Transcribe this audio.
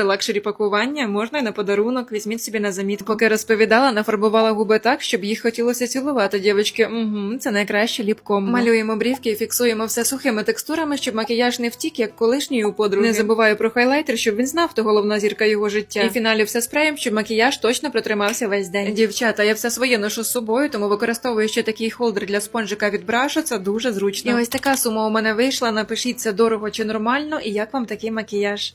лакшері пакування. Можна й на подарунок. Візьміть собі на замітку. Поки розповідала, нафарбувала губи так, щоб їх хотілося цілувати. Дівчатки, угу, це найкраще ліпком. Малюємо брівки і фіксуємо все сухими текстурами, щоб макіяж не втік, як колишній у подруги. Не забуваю про хайлайтер, щоб він знав, хто головна зірка його життя. І в фіналі все спреєм, щоб макіяж точно протримався весь день. Дівчата, я все своє ношу з собою, тому використовую ще такий холдер для спонжика від брашу. Це дуже зручно. І ось така сума у мене вийшла. Напишіть це дорого чи нормально, і як вам такий макіяж.